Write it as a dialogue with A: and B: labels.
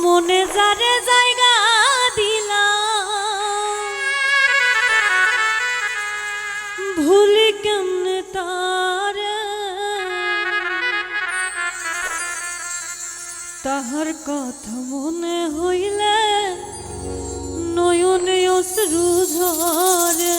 A: মনে যারে জায়গা দিলাম। ভুলি কেমনে তার? তাহার কথা মনে হইলে নয়নে অশ্রু ঝরে।